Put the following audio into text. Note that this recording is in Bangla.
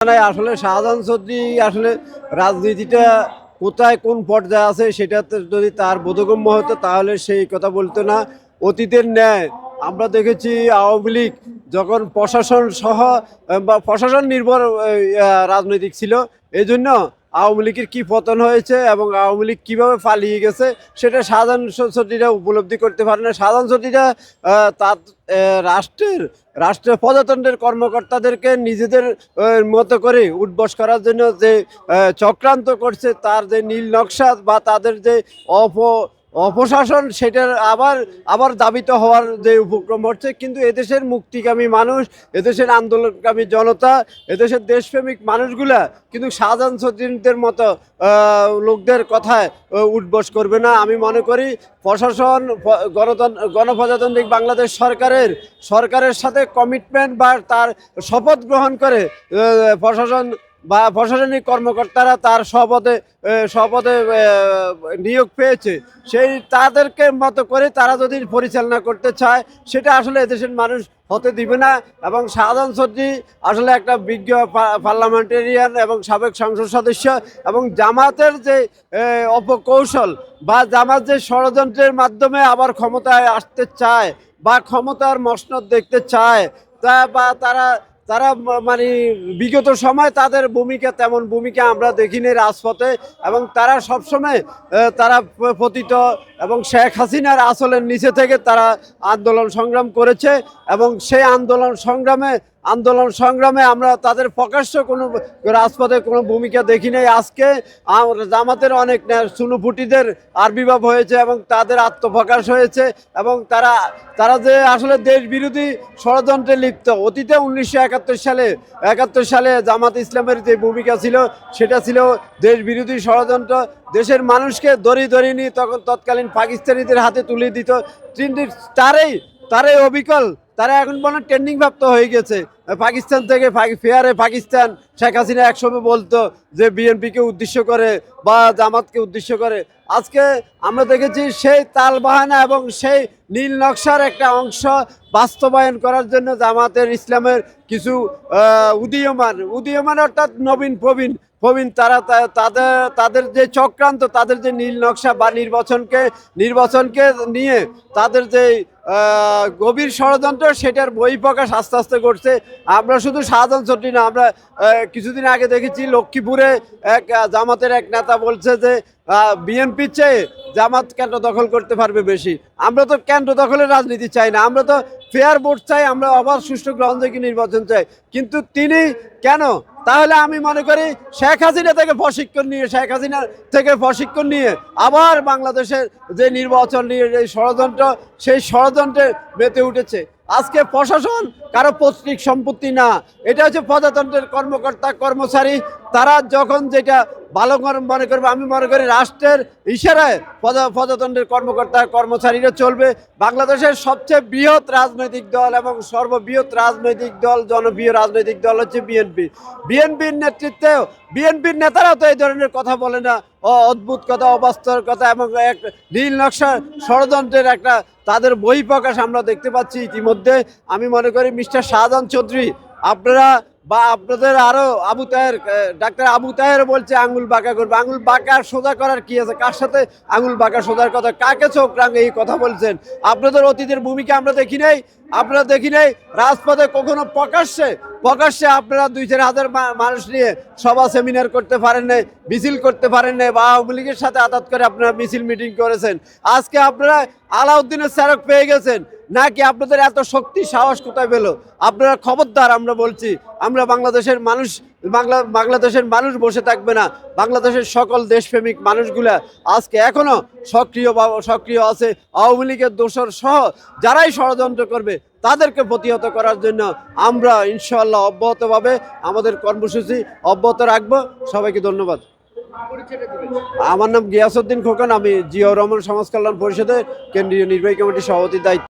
আসলে শাহজাহান চৌধুরী আসলে রাজনীতিটা কোথায় কোন পর্যায়ে আছে সেটা যদি তার বোধগম্য হতো তাহলে সেই কথা বলতো না। অতীতের ন্যায় আমরা দেখেছি আওয়ামী লীগ যখন প্রশাসন সহ বা প্রশাসন নির্ভর রাজনৈতিক ছিল এই জন্য আওয়ামী লীগের কী পতন হয়েছে এবং আওয়ামী লীগ কীভাবে পালিয়ে গেছে, সেটা সাধারণ সচিরা উপলব্ধি করতে পারে না। সাধারণ সচিরা তার রাষ্ট্রের রাষ্ট্রের প্রজাতন্ত্রের কর্মকর্তাদেরকে নিজেদের মতো করে উঠবস করার জন্য যে চক্রান্ত করছে, তার যে নীল নকশা বা তাদের যে অপ অপশাসন সেটার আবার আবার দাবিত হওয়ার যে উপক্রম হচ্ছে কিন্তু এদেশের মুক্তিকামী মানুষ, এদেশের আন্দোলনকামী জনতা, এদেশের দেশপ্রেমিক মানুষগুলা কিন্তু শাহজাহান সচিনদের মতো লোকদের কথায় উঠবস করবে না। আমি মনে করি প্রশাসন গণতন্ত্র গণপ্রজাতান্ত্রিক বাংলাদেশ সরকারের সরকারের সাথে কমিটমেন্ট বা তার শপথ গ্রহণ করে প্রশাসন বা প্রশাসনিক কর্মকর্তারা তার শপথে শপথে নিয়োগ পেয়েছে, সেই তাদেরকে মতো করে তারা যদি পরিচালনা করতে চায়, সেটা আসলে এদেশের মানুষ হতে দিবে না এবং সাধারণ চৌধুরী আসলে একটা বিজ্ঞ পার্লামেন্টেরিয়ান এবং সাবেক সংসদ সদস্য এবং জামাতের যে অপকৌশল বা জামাত যে ষড়যন্ত্রের মাধ্যমে আবার ক্ষমতায় আসতে চায় বা ক্ষমতার মসনদ দেখতে চায়, তা বা তারা তারা মানে বিগত সময় তাদের ভূমিকা তেমন ভূমিকা আমরা দেখিনি রাজপথে এবং তারা সবসময় তারা পতিত এবং শেখ হাসিনার আসলের নিচে থেকে তারা আন্দোলন সংগ্রাম করেছে এবং সেই আন্দোলন সংগ্রামে আন্দোলন সংগ্রামে আমরা তাদের প্রকাশ্য কোনো রাজপথে কোনো ভূমিকা দেখি নাই। আজকে জামাতের অনেক সুনুপুটিদের আবির্ভাব হয়েছে এবং তাদের আত্মপ্রকাশ হয়েছে এবং তারা তারা যে আসলে দেশ বিরোধী ষড়যন্ত্রে লিপ্ত। অতীতে উনিশশো একাত্তর সালে একাত্তর সালে জামাত ইসলামের যে ভূমিকা ছিল, সেটা ছিল দেশ বিরোধী ষড়যন্ত্র। দেশের মানুষকে দড়ি দড়ি নিয়ে তখন তৎকালীন পাকিস্তানিদের হাতে তুলে দিত। তিনটি তারই তারই অবিকল তারা এখন মনে ট্রেন্ডিং প্রাপ্ত হয়ে গেছে। পাকিস্তান থেকে ফেয়ারে পাকিস্তান, শেখ হাসিনা একসময় বলতো যে বিএনপিকে উদ্দেশ্য করে বা জামাতকে উদ্দেশ্য করে। আজকে আমরা দেখেছি সেই তাল বাহানা এবং সেই নীল নকশার একটা অংশ বাস্তবায়ন করার জন্য জামাতের ইসলামের কিছু উদীয়মান। উদীয়মান অর্থাৎ নবীন প্রবীণ প্রবীণ তারা তাদের তাদের যে চক্রান্ত, তাদের যে নীল নকশা বা নির্বাচনকে নির্বাচনকে নিয়ে তাদের যে গভীর ষড়যন্ত্র, সেটার বই প্রকাশ আস্তে আস্তে করছে আমরা শুধু সাধারণ চটি না, আমরা কিছুদিন আগে দেখেছি লক্ষ্মীপুরে এক জামাতের এক নেতা বলছে যে বিএনপির চেয়ে জামাত কেন্দ্র দখল করতে পারবে বেশি। আমরা তো কেন্দ্র দখলের রাজনীতি চাই না, আমরা তো ফেয়ার ভোট চাই, আমরা আবার সুষ্ঠু গ্রহণযোগ্য নির্বাচন চাই। কিন্তু তিনি কেন? তাহলে আমি মনে করি শেখ হাসিনা থেকে প্রশিক্ষণ নিয়ে, শেখ হাসিনা থেকে প্রশিক্ষণ নিয়ে আবার বাংলাদেশের যে নির্বাচন নিয়ে, যে ষড়যন্ত্র, সেই ষড়যন্ত্রে মেতে উঠেছে। আজকে প্রশাসন কারও পৈতৃক সম্পত্তি না। এটা হচ্ছে প্রজাতন্ত্রের কর্মকর্তা কর্মচারী তারা যখন যেটা ভালো মনে করবে, আমি মনে করি রাষ্ট্রের ইশারায় প্রজা- প্রজাতন্ত্রের কর্মকর্তা, কর্মচারীরা চলবে। বাংলাদেশের সবচেয়ে বৃহৎ রাজনৈতিক দল এবং সর্ববৃহৎ রাজনৈতিক দল, জনপ্রিয় রাজনৈতিক দল হচ্ছে বিএনপি। বিএনপির নেতৃত্বেও, বিএনপির নেতারাও তো এই ধরনের কথা বলে না। অদ্ভুত কথা, অবাস্তব কথা এবং এক নীল নকশা ষড়যন্ত্রের একটা তাদের বহিঃপ্রকাশ আমরা দেখতে পাচ্ছি ইতিমধ্যে। আমি মনে করি মিস্টার শাহজাহান চৌধুরী, আপনারা বা আপনাদের আরও আবু তাহের ডাক্তার আবু তাহের বলছে আঙ্গুল বাঁকা করবে। আঙ্গুল বাঁকা সোজা করার কি আছে? কার সাথে আঙ্গুল বাঁকা সোজার কথা? কাকে চোখ রাঙে এই কথা বলছেন? আপনাদের অতীতের ভূমিকা আমরা দেখি নাই, আপনারা দেখি নাই, রাজপথে কখনো প্রকাশ্যে প্রকাশ্যে আপনারা দুই চার হাজার মানুষ নিয়ে সভা সেমিনার করতে পারেন নাই, মিছিল করতে পারেন নাই বা আওয়ামী লীগের সাথে আঘাত করে আপনারা মিছিল মিটিং করেছেন। আজকে আপনারা আলাউদ্দিনের স্মারক পেয়ে গেছেন। নাকি আপনাদের এত শক্তি, সাহস কোথায় পেল? আপনারা খবরদার, আমরা বলছি, আমরা বাংলাদেশের মানুষ, বাংলা, বাংলাদেশের মানুষ বসে থাকবে না। বাংলাদেশের সকল দেশপ্রেমিক মানুষগুলা আজকে এখনও সক্রিয় সক্রিয় আছে। আওয়ামী লীগের দোষর সহ যারাই ষড়যন্ত্র করবে, তাদেরকে প্রতিহত করার জন্য আমরা ইনশাআল্লাহ অব্যাহতভাবে আমাদের কর্মসূচি অব্যাহত রাখব। সবাইকে ধন্যবাদ। আমার নাম গিয়াসউদ্দিন খোকন, আমি জিয়াউর রহমান সমাজ কল্যাণ পরিষদের কেন্দ্রীয় নির্বাহী কমিটির সভাপতির দায়িত্ব।